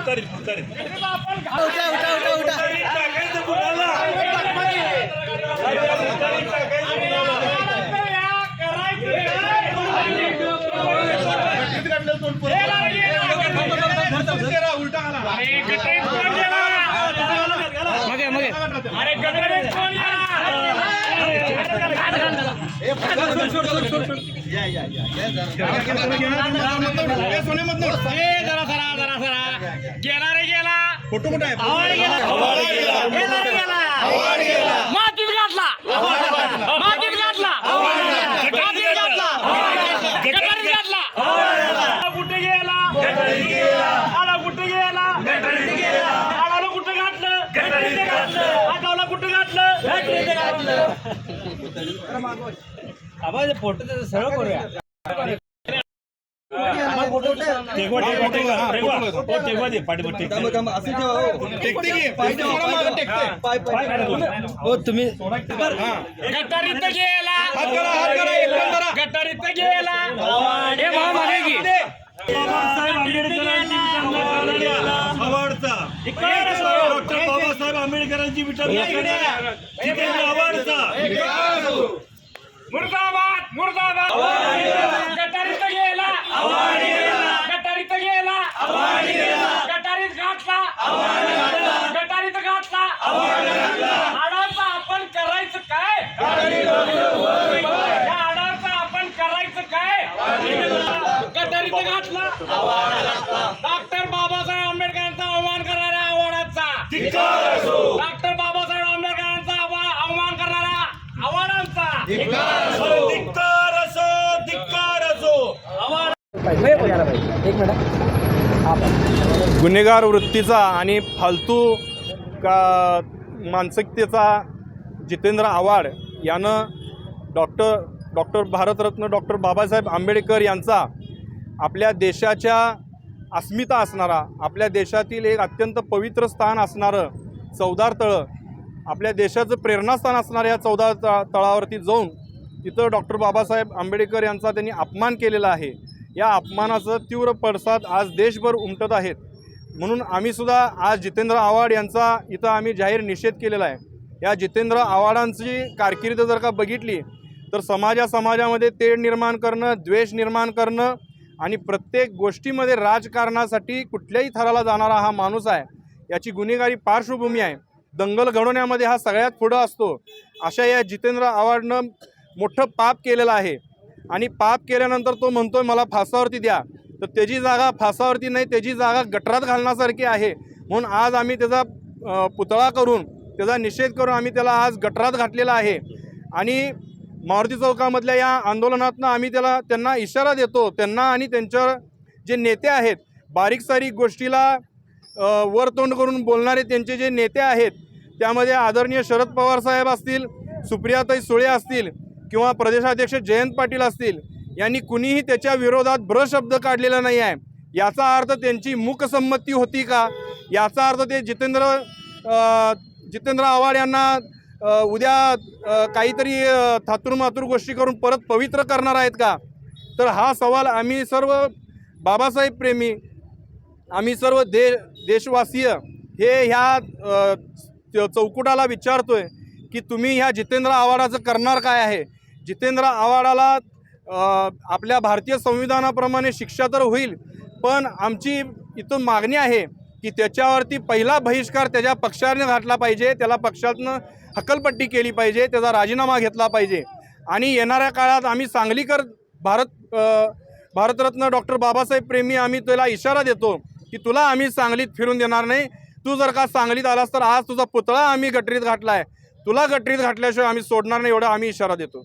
उतारी उतारी आपण उठा उठा उठा. उठा टाकायचं कुणाला उतारी टाकायचं कुणाला अरे गटरीत कोण गेला रे गेला फोटो कुठे आहे गेला रे गेला मातीत घातला मातीत घातला मातीत घातला गटारीत घातला आला कुठे गेला आला कुठे गेला आला कुठे घातलं आगावला टेकवा टेकवा टेकवा टेकवा. हो, टेकवा दे पाठीवर टेक थांबा, थांबा, असं ठेवा हो. पाय ठेवा, पाय ठेवा. पाय पाय हो तुम्ही गटारीत गेला. गटारीत गेला. हे भाव मागे की बाबासाहेब आंबेडकरांची आवडता डॉक्टर बाबासाहेब आंबेडकरांची विचार जितेंद्र आवडता मुर्दाबाद मुर्दाबाद. गटारीत गेला. गटारीत गेला गटारीत घातला गटारीत घातला आडाचा आपण करायचं काय या आडाचा आपण करायचं काय गटारीत घातला डॉक्टर बाबासाहेब आंबेडकरांचा अवमान करणाऱ्या आव्हाडाचा डॉक्टर बाबासाहेब आंबेडकरांचा अवा- अवमान करणाऱ्या आव्हाडांचा गुन्हेगार वृत्तीचा आणि फालतू का मानसिकतेचा जितेंद्र आव्हाड यानं doctor doctor Bharat Ratna doctor Babasaheb Ambedkar यांचा आपल्या देशाच्या अस्मिता असणारा आपल्या देशातील एक अत्यंत पवित्र स्थान असणारं चौदार तळं आपल्या देशाचं प्रेरणास्थान असणाऱ्या या चौदार त तळावरती जाऊन तिथं डॉक्टर बाबासाहेब आंबेडकर यांचा त्यांनी अपमान केलेला आहे. या अपमानाचं तीव्र पडसाद आज देशभर उमटत आहेत. म्हणून आम्हीसुद्धा आज जितेंद्र आव्हाड यांचा इथं आम्ही जाहीर निषेध केलेला आहे. या जितेंद्र आव्हाडांची कारकिर्द जर का बघितली तर समाजा समाजामध्ये तेढ निर्माण करणं द्वेष निर्माण करणं आणि प्रत्येक गोष्टीमध्ये राजकारणासाठी कुठल्याही थराला जाणारा हा माणूस आहे याची गुन्हेगारी पार्श्वभूमी आहे. दंगल घडवण्यामध्ये हा सगळ्यात पुढं असतो. अशा या जितेंद्र आव्हाडनं मोठं पाप केलेलं आहे. आणि पाप केल्यानंतर तो म्हणतो मला फासावरती द्या. तर त्याची जागा फासावरती नाही त्याची जागा गटरात घालण्यासारखी आहे. म्हणून आज आम्ही त्याचा पुतळा करून त्याचा निषेध करून आम्ही त्याला आज गटरात घातलेला आहे. आणि मारुती चौकामधल्या या आंदोलनातनं आम्ही त्याला त्यांना इशारा देतो त्यांना आणि त्यांच्या जे नेते आहेत बारीक सारीक गोष्टीला वर तोंड करून बोलणारे त्यांचे जे नेते आहेत त्यामध्ये आदरणीय शरद पवार साहेब असतील सुप्रियाताई सुळे असतील किंवा प्रदेशाध्यक्ष जयंत पाटील असतील यांनी कुणीही त्याच्या विरोधात भ्रशब्द काढलेला नाही आहे. याचा अर्थ त्यांची मूकसंमती होती का? याचा अर्थ ते जितेंद्र जितेंद्र आव्हाड यांना उद्या काहीतरी अ, गोष्टी करून परत पवित्र करणार आहेत का? तर हा सवाल आम्ही सर्व बाबासाहेब प्रेमी आम्ही सर्व दे देशवासीय हे ह्या चौकुटाला च- चौकुटाला की तुम्ही ह्या जितेंद्र आव्हाडाचं करणार काय आहे? जितेंद्र आव्हाडाला आपल्या भारतीय संविधानाप्रमाणे शिक्षा तर होईल पण आमची इथून मागणी आहे की त्याच्यावरती पहिला बहिष्कार त्याच्या पक्षाने घातला पाहिजे त्याला पक्षातनं हकलपट्टी केली पाहिजे त्याचा राजीनामा घेतला पाहिजे. आणि येणाऱ्या काळात आम्ही सांगलीकर भारत भारतरत्न डॉक्टर बाबासाहेब प्रेमी आम्ही तुला इशारा देतो की तुला आम्ही सांगलीत फिरून देणार नाही. तू जर का सांगलीत आलास तर आज तुझा पुतळा आम्ही गटरीत घातला आहे तुला गटरीत घातल्याशिवाय आम्ही सोडणार नाही एवढा आम्ही इशारा देतो.